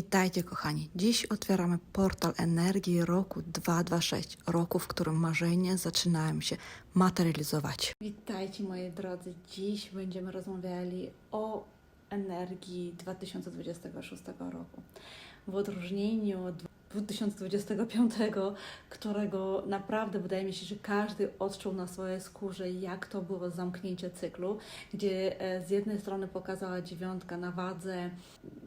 Witajcie kochani. Dziś otwieramy portal energii roku 226, roku, w którym marzenia zaczynają się materializować. Witajcie moi drodzy. Dziś będziemy rozmawiali o energii 2026 roku. W odróżnieniu od 2025, którego naprawdę wydaje mi się, że każdy odczuł na swojej skórze, jak to było zamknięcie cyklu, gdzie e, z jednej strony pokazała dziewiątka na wadze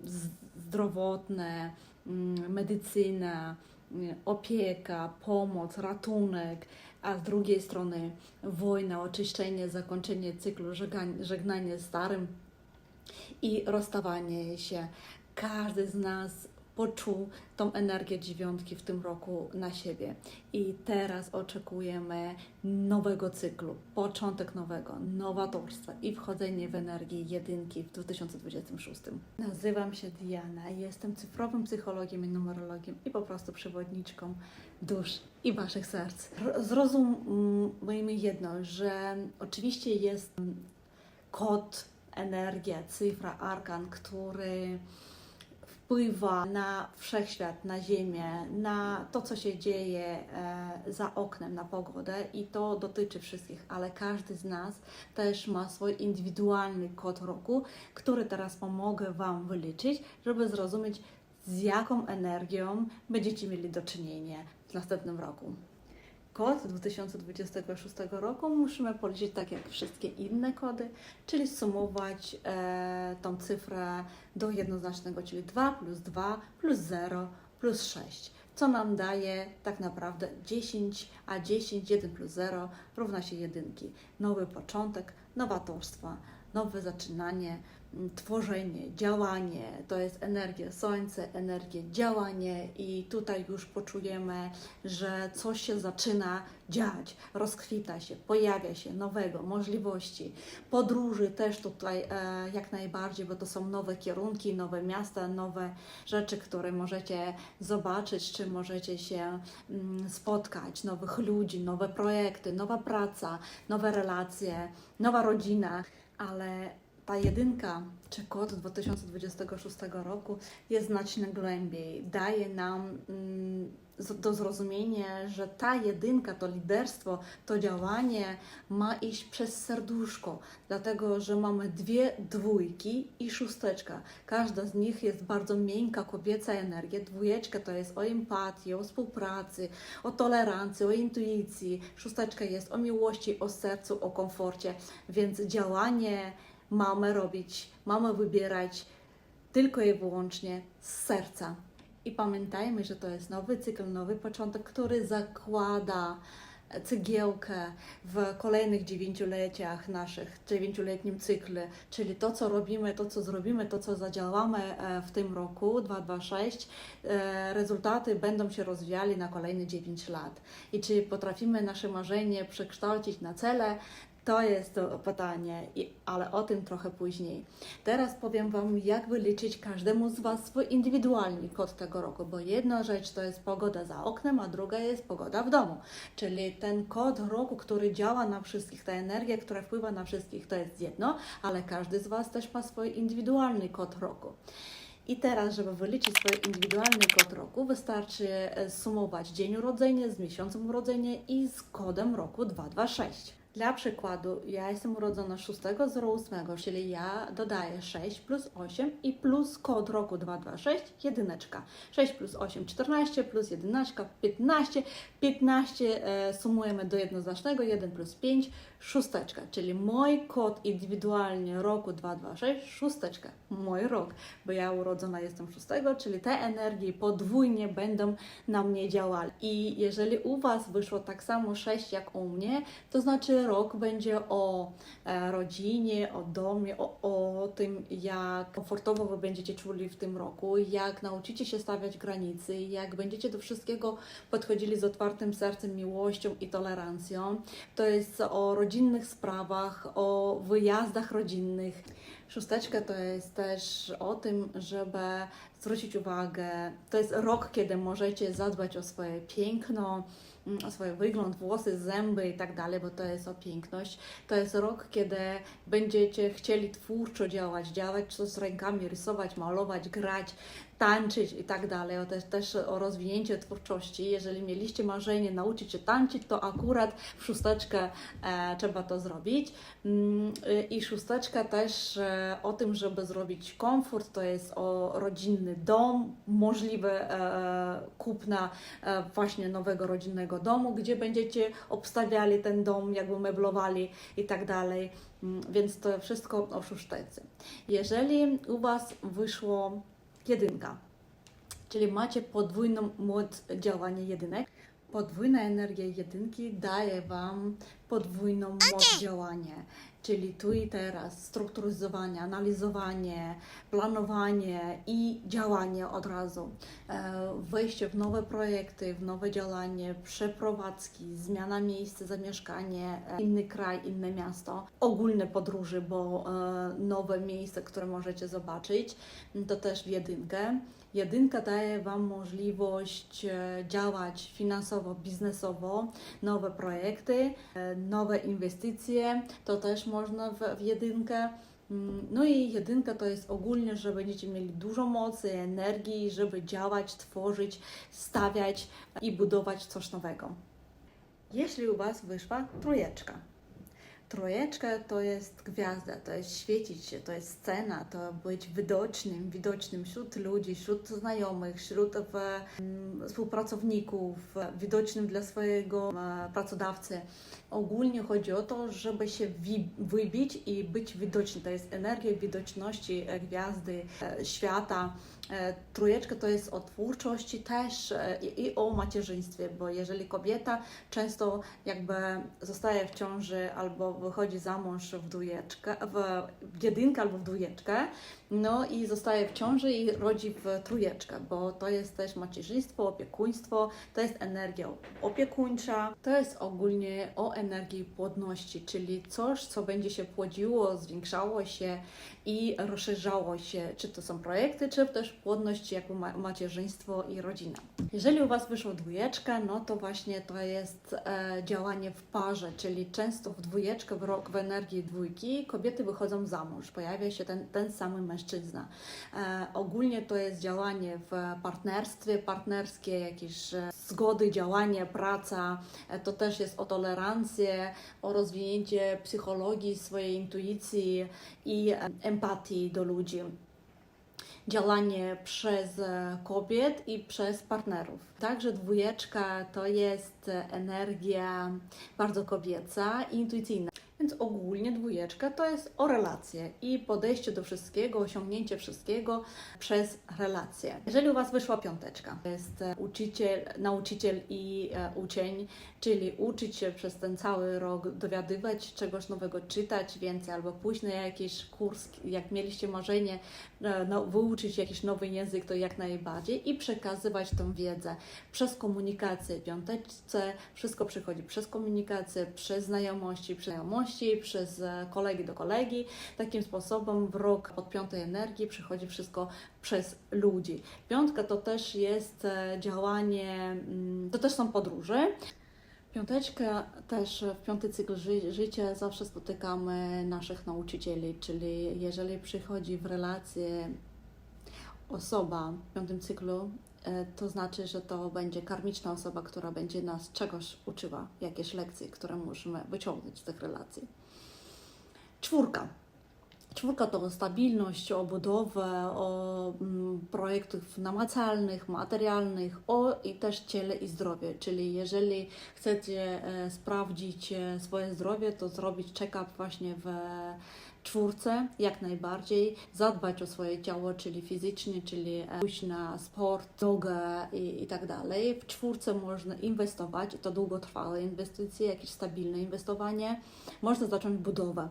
z- zdrowotne, mm, medycyna, mm, opieka, pomoc, ratunek, a z drugiej strony wojna, oczyszczenie, zakończenie cyklu, żegnanie starym i rozstawanie się. Każdy z nas poczuł tą energię dziewiątki w tym roku na siebie. I teraz oczekujemy nowego cyklu, początek nowego, nowatorstwa i wchodzenie w energię jedynki w 2026. Nazywam się Diana, jestem cyfrowym psychologiem i numerologiem i po prostu przewodniczką dusz i waszych serc. Zrozummy jedno, że oczywiście jest kod, energia, cyfra, arkan, który wpływa na wszechświat, na Ziemię, na to, co się dzieje e, za oknem, na pogodę i to dotyczy wszystkich, ale każdy z nas też ma swój indywidualny kod roku, który teraz pomogę Wam wyliczyć, żeby zrozumieć, z jaką energią będziecie mieli do czynienia w następnym roku. Kod 2026 roku musimy policzyć tak jak wszystkie inne kody, czyli sumować e, tą cyfrę do jednoznacznego, czyli 2 plus 2 plus 0 plus 6, co nam daje tak naprawdę 10, a 10, 1 plus 0 równa się jedynki. Nowy początek, nowatorstwa, nowe zaczynanie, tworzenie, działanie, to jest energia słońce, energia działanie i tutaj już poczujemy, że coś się zaczyna dziać, rozkwita się, pojawia się nowego, możliwości, podróży też tutaj e, jak najbardziej, bo to są nowe kierunki, nowe miasta, nowe rzeczy, które możecie zobaczyć, czy możecie się spotkać, nowych ludzi, nowe projekty, nowa praca, nowe relacje, nowa rodzina, ale ta jedynka czy kod 2026 roku jest znacznie głębiej. Daje nam mm, do zrozumienia, że ta jedynka, to liderstwo, to działanie ma iść przez serduszko, dlatego że mamy dwie dwójki i szósteczka. Każda z nich jest bardzo miękka, kobieca energia. Dwójeczka to jest o empatii, o współpracy, o tolerancji, o intuicji. Szósteczka jest o miłości, o sercu, o komforcie, więc działanie mamy robić, mamy wybierać tylko i wyłącznie z serca. I pamiętajmy, że to jest nowy cykl, nowy początek, który zakłada cegiełkę w kolejnych dziewięcioleciach naszych, dziewięcioletnim cykle, czyli to, co robimy, to, co zrobimy, to, co zadziałamy e, w tym roku 2026, e, rezultaty będą się rozwijali na kolejne 9 lat. I czy potrafimy nasze marzenie przekształcić na cele, to jest to pytanie, ale o tym trochę później. Teraz powiem Wam, jak wyliczyć każdemu z Was swój indywidualny kod tego roku, bo jedna rzecz to jest pogoda za oknem, a druga jest pogoda w domu. Czyli ten kod roku, który działa na wszystkich, ta energia, która wpływa na wszystkich, to jest jedno, ale każdy z Was też ma swój indywidualny kod roku. I teraz, żeby wyliczyć swój indywidualny kod roku, wystarczy e, sumować dzień urodzenia z miesiącem urodzenia i z kodem roku 226. Dla przykładu, ja jestem urodzona 6.08, czyli ja dodaję 6 plus 8 i plus kod roku 226, jedyneczka. 6 plus 8, 14, plus jedyneczka, 15. 15 e, sumujemy do jednoznacznego, 1 plus 5, szósteczka, czyli mój kod indywidualnie roku 226, szósteczka, mój rok, bo ja urodzona jestem 6, czyli te energie podwójnie będą na mnie działały. I jeżeli u Was wyszło tak samo 6 jak u mnie, to znaczy rok będzie o e, rodzinie, o domie, o, o tym, jak komfortowo Wy będziecie czuli w tym roku, jak nauczycie się stawiać granice, jak będziecie do wszystkiego podchodzili z otwartym sercem, miłością i tolerancją. To jest o rodzinnych sprawach, o wyjazdach rodzinnych. Szósteczka to jest też o tym, żeby zwrócić uwagę, to jest rok, kiedy możecie zadbać o swoje piękno, o swój wygląd, włosy, zęby i tak dalej, bo to jest o piękność. To jest rok, kiedy będziecie chcieli twórczo działać, działać coś z rękami, rysować, malować, grać, tańczyć i tak dalej, o też, też o rozwinięcie twórczości. Jeżeli mieliście marzenie nauczyć się tańczyć, to akurat w szósteczkę e, trzeba to zrobić. Mm, I szósteczka też e, o tym, żeby zrobić komfort, to jest o rodzinny dom, możliwe e, kupna e, właśnie nowego rodzinnego domu, gdzie będziecie obstawiali ten dom, jakby meblowali i tak dalej. Mm, Więc to wszystko o szósteczce. Jeżeli u Was wyszło jedynka, czyli macie podwójną moc działania jedynek, podwójna energia jedynki daje Wam podwójną moc działania, czyli tu i teraz strukturyzowanie, analizowanie, planowanie i działanie od razu, E, wejście w nowe projekty, w nowe działanie, przeprowadzki, zmiana miejsca zamieszkania, e, inny kraj, inne miasto, ogólne podróże, bo e, nowe miejsce, które możecie zobaczyć, to też w jedynkę. Jedynka daje Wam możliwość e, działać finansowo, biznesowo, nowe projekty, e, nowe inwestycje, to też można w, w jedynkę. Mm, No i jedynka to jest ogólnie, że będziecie mieli dużo mocy, energii, żeby działać, tworzyć, stawiać i budować coś nowego. Jeśli u Was wyszła trójeczka, Trojeczka to jest gwiazda, to jest świecić się, to jest scena, to być widocznym, widocznym wśród ludzi, wśród znajomych, wśród mm, współpracowników, widocznym dla swojego e, pracodawcy. Ogólnie chodzi o to, żeby się wybić i być widoczny. To jest energia widoczności e, gwiazdy, e, świata. E, Trójeczka to jest o twórczości też i o macierzyństwie, bo jeżeli kobieta często jakby zostaje w ciąży albo wychodzi za mąż w dwójeczkę, w, jedynkę albo w dwójeczkę, no i zostaje w ciąży i rodzi w trójeczkę, bo to jest też macierzyństwo, opiekuństwo, to jest energia opiekuńcza, to jest ogólnie o energii płodności, czyli coś, co będzie się płodziło, zwiększało się i rozszerzało się, czy to są projekty, czy też płodność jako ma- macierzyństwo i rodzina. Jeżeli u Was wyszło dwójeczka, no to właśnie to jest e, działanie w parze, czyli często w dwójeczkę, w w energii dwójki kobiety wychodzą za mąż, pojawia się ten, ten sam mężczyzna. E, ogólnie to jest działanie w partnerstwie, partnerskie jakieś e, zgody, działanie, praca, e, to też jest o tolerancję, o rozwinięcie psychologii, swojej intuicji i empatii do ludzi działanie przez kobiet i przez partnerów. Także dwójeczka to jest energia bardzo kobieca i intuicyjna. Więc ogólnie dwójeczka to jest o relacje i podejście do wszystkiego, osiągnięcie wszystkiego przez relacje. Jeżeli u Was wyszła piąteczka, jest uczyciel, nauczyciel i e, uczeń, czyli uczyć się przez ten cały rok, dowiadywać czegoś nowego, czytać więcej albo pójść na jakiś kurs, jak mieliście marzenie, e, no, wyuczyć jakiś nowy język, to jak najbardziej i przekazywać tą wiedzę przez komunikację. Piąteczce wszystko przychodzi przez komunikację, przez znajomości, przez znajomości, przez e, kolegi do kolegi. Takim sposobem w rok od piątej energii przychodzi wszystko przez ludzi. Piątka to też jest e, działanie, mm, to też są podróże. Piąteczka też w piąty cykl ży- życia zawsze spotykamy naszych nauczycieli, czyli jeżeli przychodzi w relację osoba w piątym cyklu, e, to znaczy, że to będzie karmiczna osoba, która będzie nas czegoś uczyła, jakieś lekcje, które musimy wyciągnąć z tych relacji. Czwórka. Czwórka to stabilność, o budowę, o mm, projektów namacalnych, materialnych, o i też ciele i zdrowie. Czyli jeżeli chcecie e, sprawdzić e, swoje zdrowie, to zrobić check-up właśnie w czwórce, jak najbardziej. Zadbać o swoje ciało, czyli fizycznie, czyli e, pójść na sport, jogę i, i tak dalej. W czwórce można inwestować, to długotrwałe inwestycje, jakieś stabilne inwestowanie. Można zacząć budowę.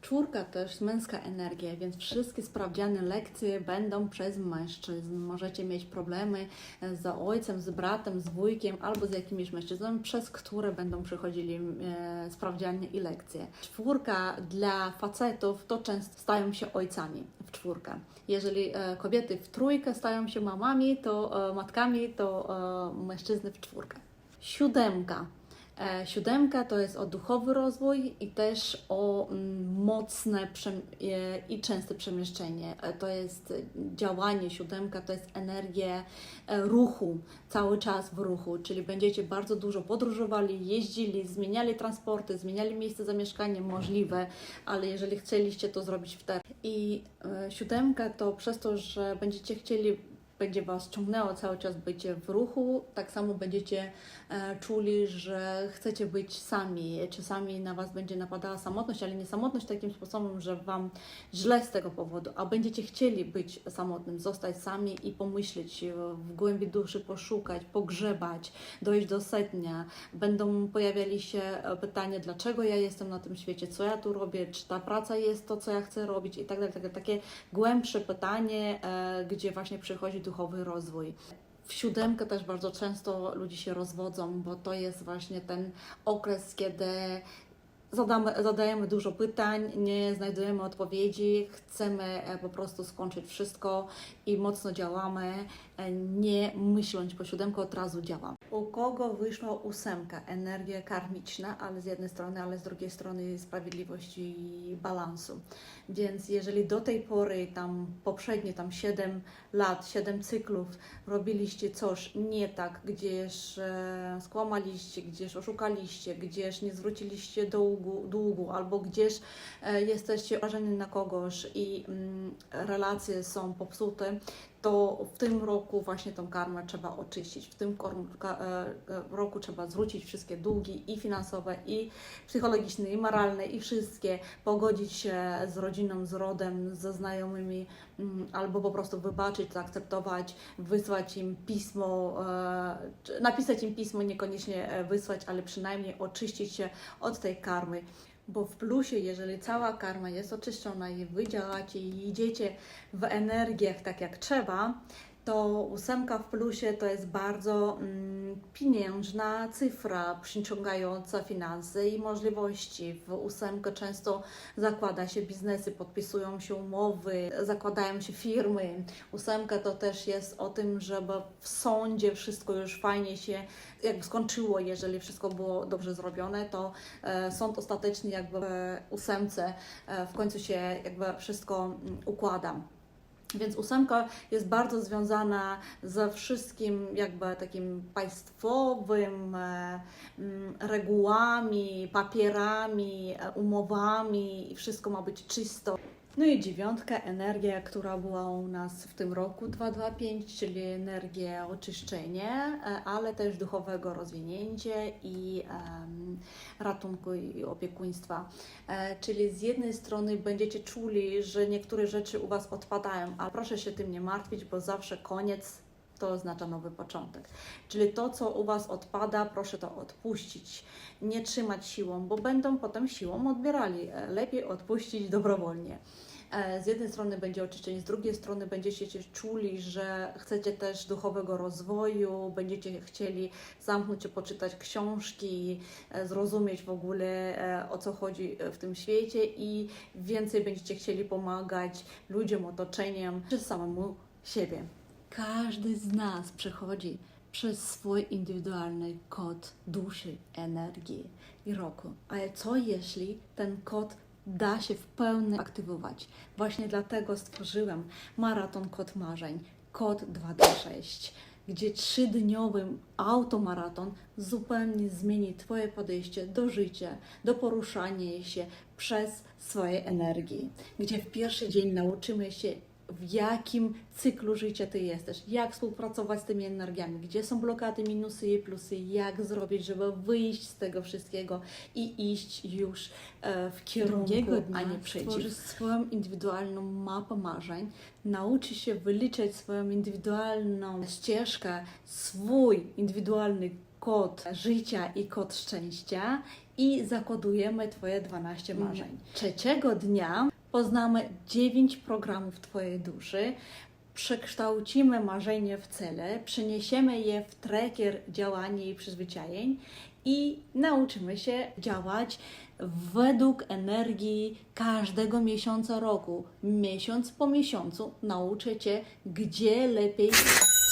Czwórka też męska energia, więc wszystkie sprawdziane lekcje będą przez mężczyzn. Możecie mieć problemy z ojcem, z bratem, z wujkiem albo z jakimiś mężczyznami, przez które będą przychodzili e, sprawdziany i lekcje. Czwórka dla facetów to często stają się ojcami w czwórkę. Jeżeli e, kobiety w trójkę stają się mamami, to e, matkami, to e, mężczyzny w czwórkę. Siódemka Siódemka to jest o duchowy rozwój i też o mm, mocne e, i częste przemieszczenie. E, To jest działanie, siódemka to jest energia e, ruchu, cały czas w ruchu, czyli będziecie bardzo dużo podróżowali, jeździli, zmieniali transporty, zmieniali miejsce zamieszkania możliwe, ale jeżeli chcieliście to zrobić w teraz. I e, siódemka to przez to, że będziecie chcieli będzie Was ciągnęło cały czas bycie w ruchu, tak samo będziecie e, czuli, że chcecie być sami. Czasami na Was będzie napadała samotność, ale nie samotność takim sposobem, że Wam źle z tego powodu, a będziecie chcieli być samotnym, zostać sami i pomyśleć e, w głębi duszy, poszukać, pogrzebać, dojść do setnia. Będą pojawiali się e, pytania, dlaczego ja jestem na tym świecie, co ja tu robię, czy ta praca jest to, co ja chcę robić i tak dalej. Takie- Takie głębsze pytanie, e, gdzie właśnie przychodzi duchowy rozwój. W siódemkę też bardzo często ludzie się rozwodzą, bo to jest właśnie ten okres, kiedy zadamy, zadajemy dużo pytań, nie znajdujemy odpowiedzi, chcemy e, po prostu skończyć wszystko i mocno działamy, e, nie myśląc po siódemkę, od razu działamy. U kogo wyszła ósemka? Energia karmiczna, ale z jednej strony, ale z drugiej strony sprawiedliwości i balansu. Więc jeżeli do tej pory, tam poprzednie tam 7 lat, 7 cyklów robiliście coś nie tak, gdzieś e, skłamaliście, gdzieś oszukaliście, gdzieś nie zwróciliście długu, długu albo gdzieś e, jesteście obrażeni na kogoś i mm, relacje są popsute, to w tym roku właśnie tą karmę trzeba oczyścić. W tym e, e, roku trzeba zwrócić wszystkie długi i finansowe, i psychologiczne, i moralne, i wszystkie, pogodzić się z rodziną, z rodem, ze znajomymi, mm, albo po prostu wybaczyć, zaakceptować, wysłać im pismo, e, napisać im pismo, niekoniecznie wysłać, ale przynajmniej oczyścić się od tej karmy. Bo w plusie, jeżeli cała karma jest oczyszczona i wy działacie i idziecie w energiach tak jak trzeba, to ósemka w plusie to jest bardzo mm, pieniężna cyfra, przyciągająca finanse i możliwości. W ósemkę często zakłada się biznesy, podpisują się umowy, zakładają się firmy. Ósemka to też jest o tym, żeby w sądzie wszystko już fajnie się jakby skończyło, jeżeli wszystko było dobrze zrobione, to e, sąd ostateczny jakby w ósemce e, w końcu się jakby wszystko mm, układa. Więc ósemka jest bardzo związana ze wszystkim jakby takim państwowym, e, mm, regułami, papierami, e, umowami i wszystko ma być czysto. No i dziewiątka, energia, która była u nas w tym roku 225, czyli energia oczyszczenia, e, ale też duchowego rozwinięcia i em, ratunku i opiekuństwa. E, Czyli z jednej strony będziecie czuli, że niektóre rzeczy u Was odpadają, ale proszę się tym nie martwić, bo zawsze koniec to oznacza nowy początek. Czyli to, co u Was odpada, proszę to odpuścić. Nie trzymać siłą, bo będą potem siłą odbierali. E, Lepiej odpuścić dobrowolnie. E, Z jednej strony będzie oczyszczenie, z drugiej strony będziecie się czuli, że chcecie też duchowego rozwoju, będziecie chcieli zamknąć się, poczytać książki, e, zrozumieć w ogóle o co chodzi w tym świecie i więcej będziecie chcieli pomagać ludziom, otoczeniem, czy samemu siebie. Każdy z nas przechodzi przez swój indywidualny kod duszy, energii i roku. Ale co jeśli ten kod da się w pełni aktywować? Właśnie dlatego stworzyłem maraton kod marzeń, kod 226 gdzie trzydniowy automaraton zupełnie zmieni Twoje podejście do życia, do poruszania się przez swoje energii. Gdzie w pierwszy dzień nauczymy się, w jakim cyklu życia Ty jesteś, jak współpracować z tymi energiami, gdzie są blokady, minusy i plusy, jak zrobić, żeby wyjść z tego wszystkiego i iść już e, w kierunku, a nie przeciw. Stworzyć swoją indywidualną mapę marzeń, nauczy się wyliczać swoją indywidualną ścieżkę, swój indywidualny kod życia i kod szczęścia i zakodujemy Twoje 12 marzeń. Trzeciego dnia poznamy 9 programów Twojej duszy, przekształcimy marzenie w cele, przeniesiemy je w tracker działania i przyzwyczajeń i nauczymy się działać według energii każdego miesiąca roku. Miesiąc po miesiącu nauczę Cię, gdzie lepiej,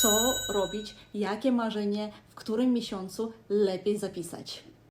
co robić, jakie marzenie w którym miesiącu lepiej zapisać.